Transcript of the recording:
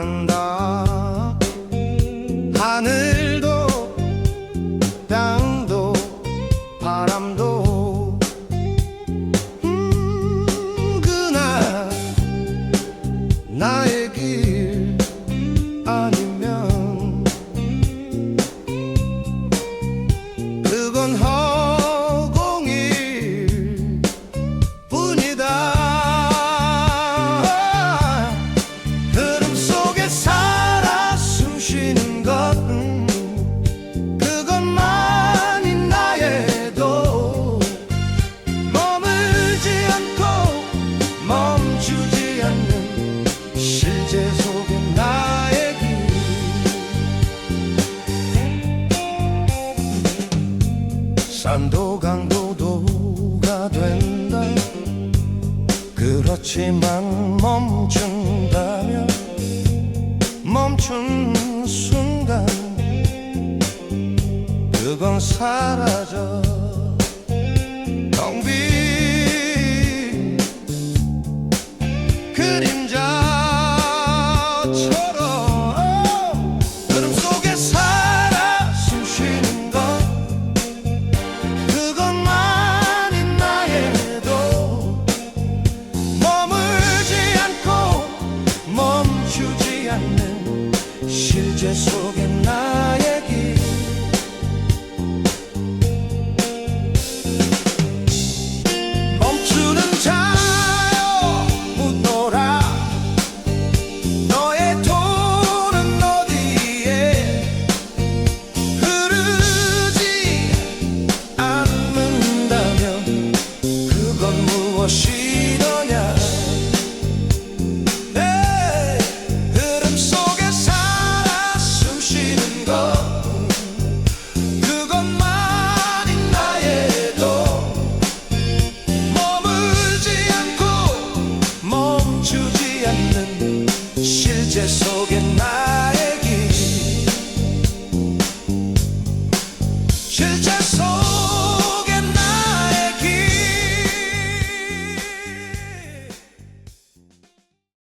andar. 산도 강도도가 된다. 그렇지만 멈춘다면 멈춘 순간 그건 사라져. 텅빈 그림 接受